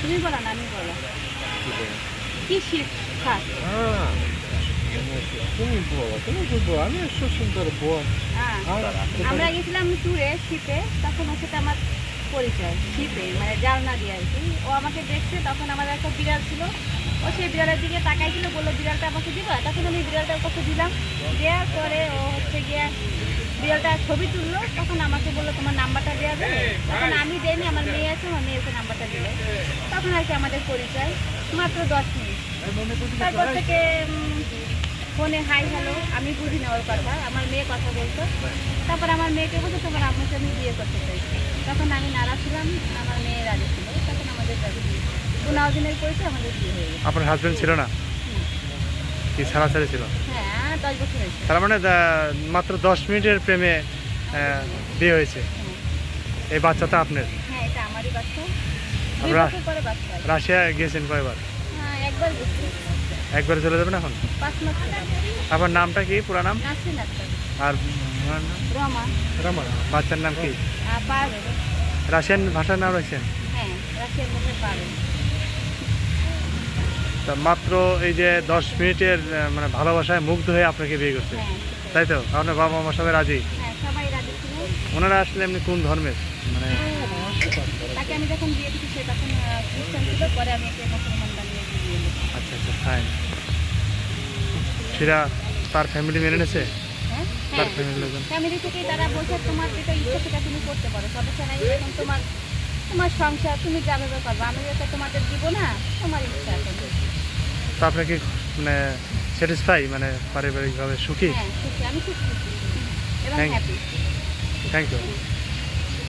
তুমি বলো না আমি বলো। কি শিক্ষা? আমরা গেছিলাম শীতে তখন ওর সাথে আমার পরিচয় শীতে মানে জালনা দিয়ে আর কি। ও আমাকে দেখছে, তখন আমার একটা বিড়াল ছিল। ও সেই বিড়ালের দিকে তাকাইছিল, বলল, বিড়ালটা আমাকে দিবা? তখন আমি বিড়ালটার কাছে দিলাম। দেওয়ার পরে ও হচ্ছে গিয়ে বিড়ালটা ছবি তুললো। তখন আমাকে বলল, তোমার নাম্বারটা দেওয়া যাবে? তখন আমি দেয়নি আমার মেয়ে আছে আমার মেয়েকে নাম্বারটা দিল তখন আর কি আমাদের পরিচয়? মাত্র দশ মিনিট। তারপর থেকে ফোনে হাই হ্যালো আমি বুঝি না ওর কথা আমার মেয়ে কথা বলতো। তারপর আমার মেয়েকে বলতো তোমার আম্মুকে আমি বিয়ে করতে চাই তখন আমি নাড়া ছিলাম আমার মেয়ে রাজি ছিল। তখন আমাদের রাজি পনেরো দিনের পরিচয় আমাদের বিয়ে হয়ে গেছে। আপনার হাজবেন্ড ছিল না? কি ছাড়াছাড়ি ছিল? হ্যাঁ দশ বছর হয়েছে। তার মানে মাত্র দশ মিনিটের প্রেমে বিয়ে হয়েছে। এই বাচ্চাটা আপনার? হ্যাঁ এটা আমারই বাচ্চা। আমরা-। রাশিয়া গিয়েছেন কয়বার? হ্যাঁ একবার চলে যাবেন এখন? আপনার নামটা কি? পুরা নাম? আর বাচ্চার নাম কি? রাশিয়ান ভাষার নাম রয়েছেন হ্যাঁ তা মাত্র এই যে দশ মিনিটের মানে ভালোবাসায় মুগ্ধ হয়ে আপনাকে বিয়ে করছে। হ্যাঁ। তাই তো? আপনার বাবা মা সবাই রাজি ওনারা আসলে এমনি কোন ধর্মের? মানে তাকে আমি যখন বিয়ে দিচ্ছি সে তখন খ্রিস্টান ছিল পরে আমি ওকে মুসলমান বানিয়ে বিয়ে আচ্ছা আচ্ছা ফাইন সেটা তার ফ্যামিলি মেনে হ্যাঁ? তার হ্যাঁ। লোকজন? ফ্যামিলি থেকেই তারা বলছে তোমার যেটা ইচ্ছা সেটা তুমি করতে পারো। সমস্যা নাই এখন তোমার তোমার সংসার তুমি যাবে পারবে আমি যেটা তোমাদের দিব না তোমার ইচ্ছা তো আপনাকে মানে স্যাটিসফাই মানে পারিবারিকভাবে সুখী? হ্যাঁ সুখী। আমি খুব খুশি। এবং হ্যাপি থ্যাংক ইউ